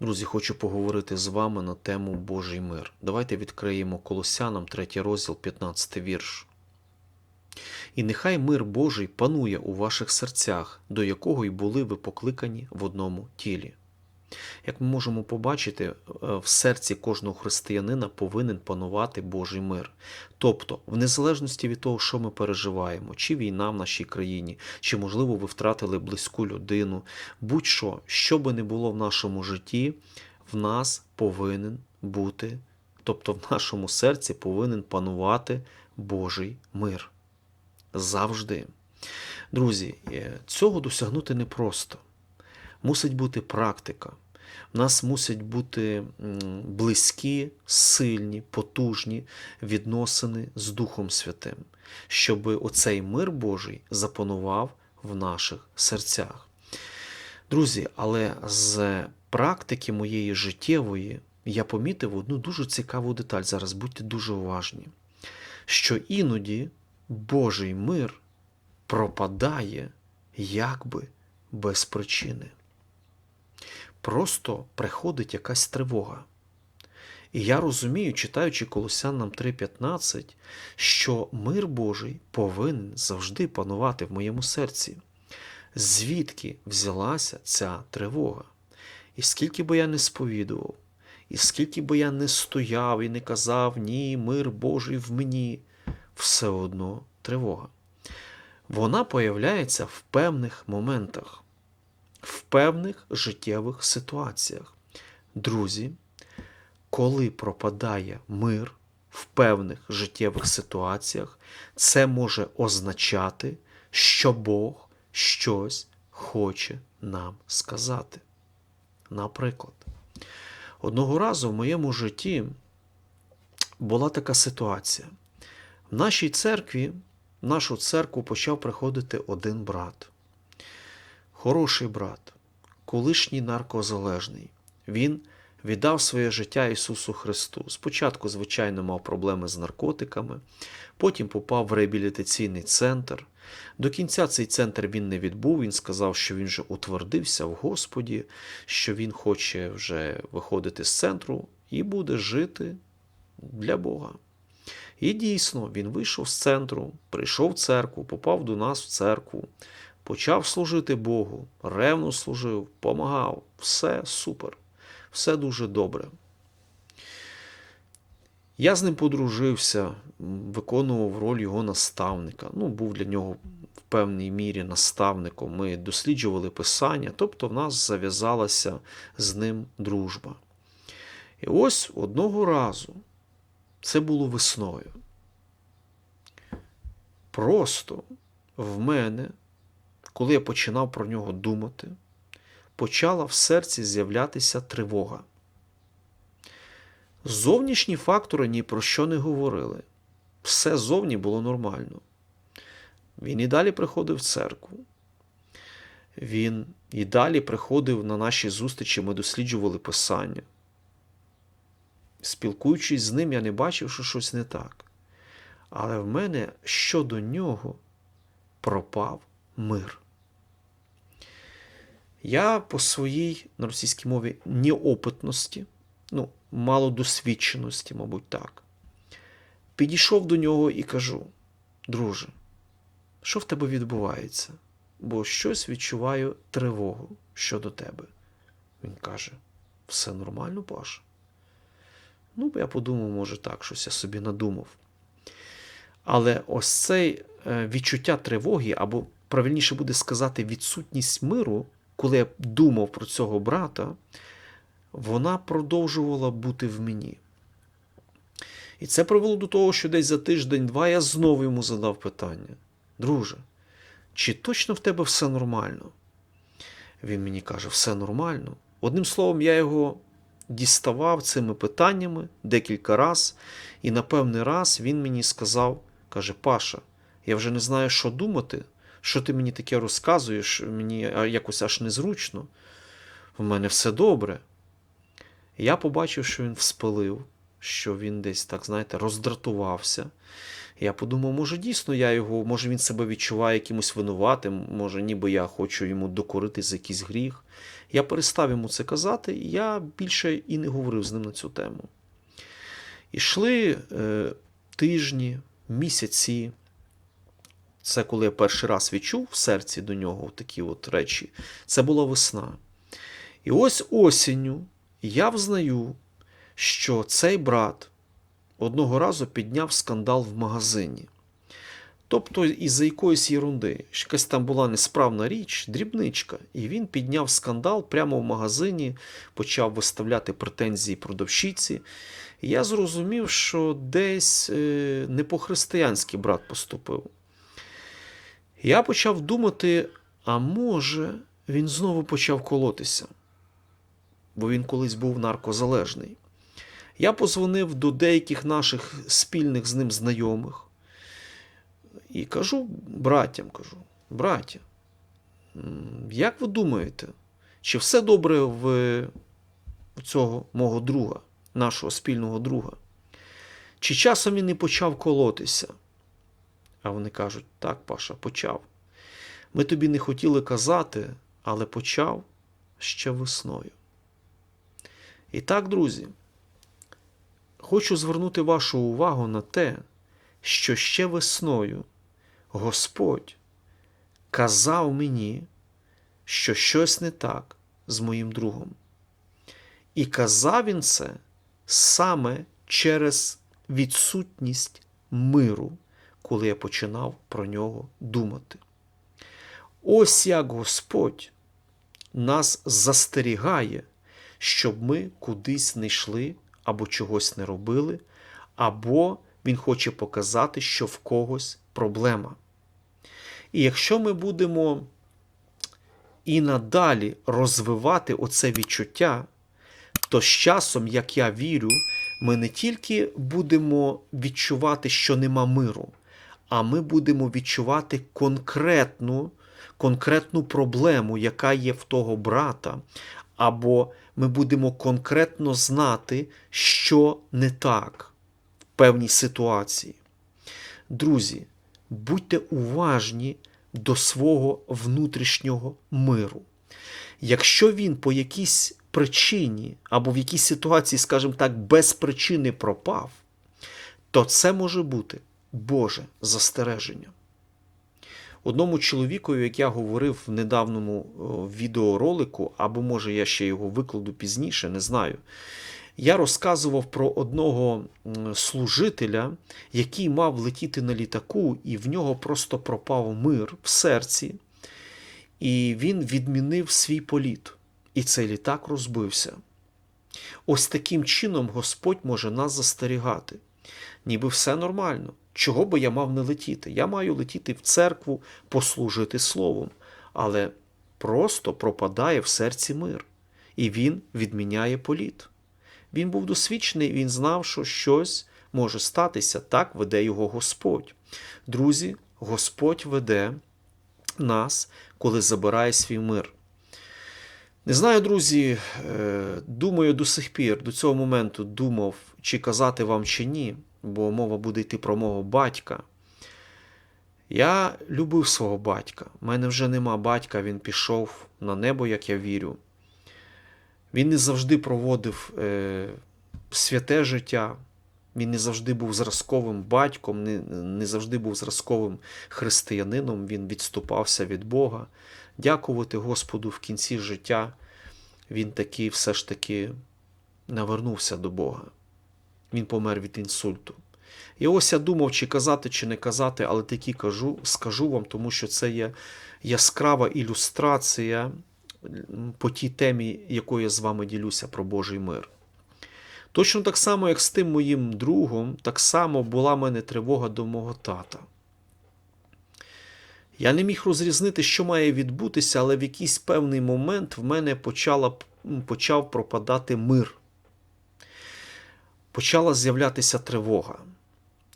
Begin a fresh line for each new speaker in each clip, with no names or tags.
Друзі, хочу поговорити з вами на тему Божий мир. Давайте відкриємо Колосянам 3 розділ, 15 вірш. І нехай мир Божий панує у ваших серцях, до якого й були ви покликані в одному тілі. Як ми можемо побачити, е, в серці кожного християнина повинен панувати Божий мир. Тобто, в незалежності від того, що ми переживаємо, чи війна в нашій країні, чи, можливо, ви втратили близьку людину, будь-що, що би не було в нашому житті, в нас повинен бути, тобто в нашому серці повинен панувати Божий мир. Завжди. Друзі, е, цього досягнути непросто. Мусить бути практика. Нас мусять бути близькі, сильні, потужні відносини з Духом Святим, щоб оцей мир Божий запанував в наших серцях. Друзі, але з практики моєї життєвої я помітив одну дуже цікаву деталь. Зараз будьте дуже уважні, що іноді Божий мир пропадає якби без причини. Просто приходить якась тривога. І я розумію, читаючи Колосянам 3:15, що мир Божий повинен завжди панувати в моєму серці. Звідки взялася ця тривога? І скільки би я не сповідував, і скільки би я не стояв і не казав ні, мир Божий в мені, все одно тривога. Вона появляється в певних моментах, в певних життєвих ситуаціях. Друзі, коли пропадає мир в певних життєвих ситуаціях, це може означати, що Бог щось хоче нам сказати. Наприклад, одного разу в моєму житті була така ситуація. В нашій церкві, в нашу церкву почав приходити один брат. Хороший брат, колишній наркозалежний. Він віддав своє життя Ісусу Христу. Спочатку, звичайно, мав проблеми з наркотиками, потім попав в реабілітаційний центр. До кінця цей центр він не відбув. Він сказав, що він вже утвердився в Господі, що він хоче вже виходити з центру і буде жити для Бога. І дійсно, він вийшов з центру, прийшов в церкву, попав до нас в церкву, почав служити Богу, ревно служив, помагав. Все супер, все дуже добре. Я з ним подружився, виконував роль його наставника. Ну, був для нього в певній мірі наставником. Ми досліджували писання, тобто в нас зав'язалася з ним дружба. І ось одного разу, це було весною. Просто в мене, коли я починав про нього думати, почала в серці з'являтися тривога. Зовнішні фактори ні про що не говорили. Все зовні було нормально. Він і далі приходив в церкву. Він і далі приходив на наші зустрічі, ми досліджували писання. Спілкуючись з ним, я не бачив, що щось не так. Але в мене щодо нього пропав мир. Я по своїй на російській мові неопитності, ну, малодосвідченості, мабуть, так, підійшов до нього і кажу: друже, що в тебе відбувається? Бо щось відчуваю тривогу щодо тебе. Він каже: все нормально, Паша. Ну, я подумав, може так, щось я собі надумав. Але ось це відчуття тривоги, або правильніше буде сказати, відсутність миру, коли я думав про цього брата, вона продовжувала бути в мені. І це привело до того, що десь за тиждень-два я знову йому задав питання: Друже, чи точно в тебе все нормально? Він мені каже, все нормально. Одним словом, я його діставав цими питаннями декілька разів, і на певний раз він мені сказав, каже, Паша, я вже не знаю, що думати, що ти мені таке розказуєш, мені якось аж незручно. В мене все добре. Я побачив, що він вспилив, що він десь так, знаєте, роздратувався. Я подумав, може, дійсно я його, може він себе відчуває якимось винуватим, може, ніби я хочу йому докорити за якийсь гріх. Я перестав йому це казати, і я більше і не говорив з ним на цю тему. Ішли е, тижні, місяці. Це коли я перший раз відчув в серці до нього такі от речі. Це була весна. І ось осінню я взнаю, що цей брат одного разу підняв скандал в магазині. Тобто із-за якоїсь єрунди, якась там була несправна річ, дрібничка, і він підняв скандал прямо в магазині, почав виставляти претензії продавщиці. І я зрозумів, що десь е, не по-християнськи брат поступив. Я почав думати, а може, він знову почав колотися, бо він колись був наркозалежний. Я позвонив до деяких наших спільних з ним знайомих і кажу братям, кажу, браття, як ви думаєте, чи все добре в цього мого друга, нашого спільного друга? Чи часом він не почав колотися? А вони кажуть: так, Паша, почав. Ми тобі не хотіли казати, але почав ще весною. І так, друзі, хочу звернути вашу увагу на те, що ще весною Господь казав мені, що щось не так з моїм другом. І казав він це саме через відсутність миру, коли я починав про нього думати. Ось як Господь нас застерігає, щоб ми кудись не йшли або чогось не робили, або Він хоче показати, що в когось проблема. І якщо ми будемо і надалі розвивати оце відчуття, то з часом, як я вірю, ми не тільки будемо відчувати, що нема миру, а ми будемо відчувати конкретну, конкретну проблему, яка є в того брата, або ми будемо конкретно знати, що не так в певній ситуації. Друзі, будьте уважні до свого внутрішнього миру. Якщо він по якійсь причині або в якійсь ситуації, скажімо так, без причини пропав, то це може бути Боже застереження. Одному чоловікові, як я говорив в недавньому відеоролику, або може я ще його викладу пізніше, не знаю. Я розказував про одного служителя, який мав летіти на літаку, і в нього просто пропав мир в серці, і він відмінив свій політ. І цей літак розбився. Ось таким чином Господь може нас застерігати. Ніби все нормально. Чого би я мав не летіти? Я маю летіти в церкву, послужити словом, але просто пропадає в серці мир, і він відміняє політ. Він був досвідчений, він знав, що щось може статися, так веде його Господь. Друзі, Господь веде нас, коли забирає свій мир. Не знаю, друзі, думаю, до сих пір, до цього моменту думав, чи казати вам, чи ні, бо мова буде йти про мого батька. Я любив свого батька. У мене вже нема батька, він пішов на небо, як я вірю. Він не завжди проводив е, святе життя, він не завжди був зразковим батьком, не, не завжди був зразковим християнином, він відступався від Бога. Дякувати Господу в кінці життя. Він таки все ж таки навернувся до Бога. Він помер від інсульту. І ось я думав, чи казати, чи не казати, але таки кажу, скажу вам, тому що це є яскрава ілюстрація по тій темі, якою я з вами ділюся про Божий мир. Точно так само, як з тим моїм другом, так само була в мене тривога до мого тата. Я не міг розрізнити, що має відбутися, але в якийсь певний момент в мене почала, почав пропадати мир. Почала з'являтися тривога.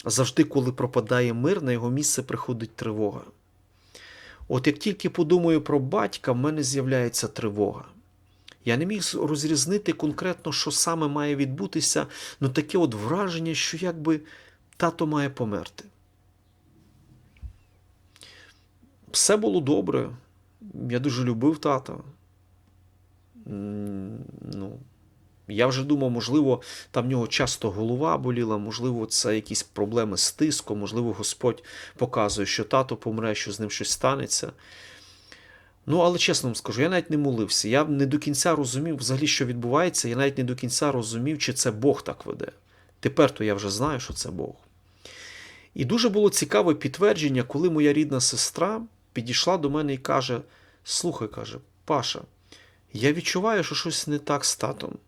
Завжди, коли пропадає мир, на його місце приходить тривога. От як тільки подумаю про батька, в мене з'являється тривога. Я не міг розрізнити конкретно, що саме має відбутися, ну таке от враження, що якби тато має померти. Все було добре. Я дуже любив тата. Ну, я вже думав, можливо, там в нього часто голова боліла, можливо, це якісь проблеми з тиском, можливо, Господь показує, що тато помре, що з ним щось станеться. Ну, але чесно вам скажу, я навіть не молився. Я не до кінця розумів взагалі, що відбувається. Я навіть не до кінця розумів, чи це Бог так веде. Тепер то я вже знаю, що це Бог. І дуже було цікаве підтвердження, коли моя рідна сестра підійшла до мене і каже: Слухай, каже, Паша, я відчуваю, що щось не так з татом,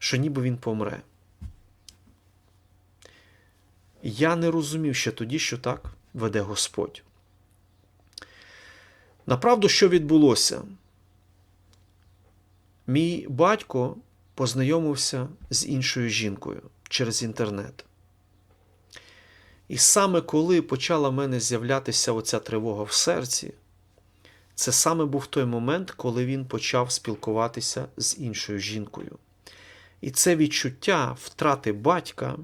що ніби він помре. Я не розумів ще тоді, що так веде Господь. Направду, що відбулося? Мій батько познайомився з іншою жінкою через інтернет. І саме коли почала в мене з'являтися оця тривога в серці, це саме був той момент, коли він почав спілкуватися з іншою жінкою. І це відчуття втрати батька,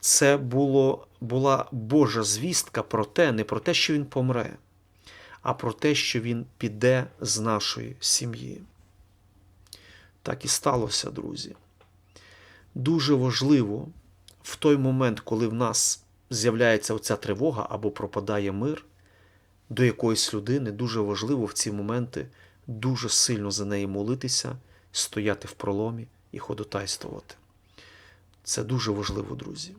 це було, була Божа звістка про те, не про те, що він помре, а про те, що він піде з нашої сім'ї. Так і сталося, друзі. Дуже важливо в той момент, коли в нас з'являється оця тривога або пропадає мир до якоїсь людини, дуже важливо в ці моменти дуже сильно за неї молитися, стояти в проломі і ходотайствувати. Це дуже важливо, друзі.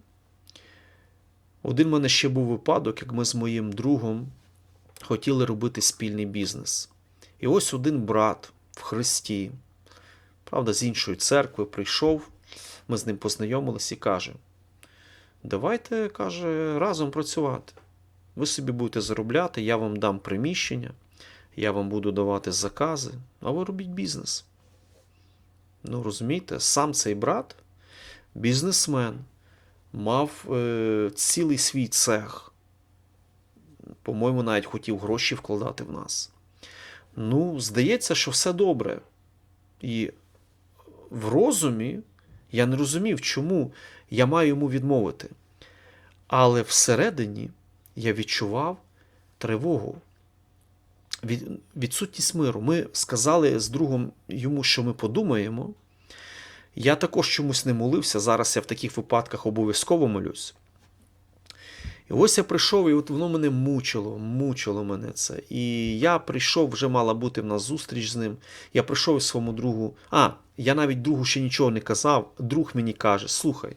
Один в мене ще був випадок, як ми з моїм другом хотіли робити спільний бізнес. І ось один брат в Христі, правда, з іншої церкви прийшов, ми з ним познайомились і каже: Давайте, каже, разом працювати. Ви собі будете заробляти, я вам дам приміщення, я вам буду давати закази, а ви робіть бізнес. Ну, розумієте, сам цей брат, бізнесмен, мав е, цілий свій цех. По-моєму, навіть хотів гроші вкладати в нас. Ну, здається, що все добре. І в розумі я не розумів, чому я маю йому відмовити. Але всередині я відчував тривогу, відсутність миру. Ми сказали з другом йому, що ми подумаємо. Я також чомусь не молився. Зараз я в таких випадках обов'язково молюсь. І ось я прийшов, і от воно мене мучило, мучило мене це. І я прийшов, вже мала бути в нас зустріч з ним. Я прийшов своєму другу. А, я навіть другу ще нічого не казав. Друг мені каже: слухай,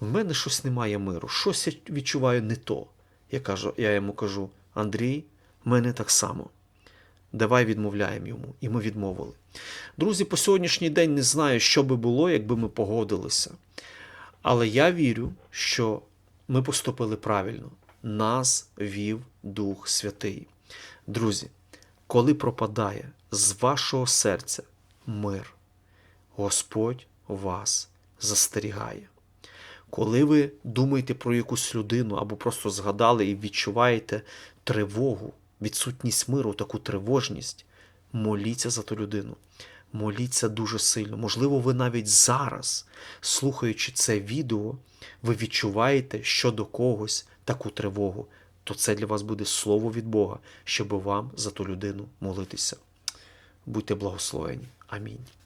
в мене щось немає миру, щось я відчуваю не то. Я кажу, я йому кажу: Андрій, в мене так само. Давай відмовляємо йому. І ми відмовили. Друзі, по сьогоднішній день не знаю, що би було, якби ми погодилися. Але я вірю, що ми поступили правильно. Нас вів Дух Святий. Друзі, коли пропадає з вашого серця мир, Господь вас застерігає. Коли ви думаєте про якусь людину або просто згадали і відчуваєте тривогу, відсутність миру, таку тривожність, моліться за ту людину. Моліться дуже сильно. Можливо, ви навіть зараз, слухаючи це відео, ви відчуваєте щодо когось таку тривогу, то це для вас буде слово від Бога, щоб вам за ту людину молитися. Будьте благословені. Амінь.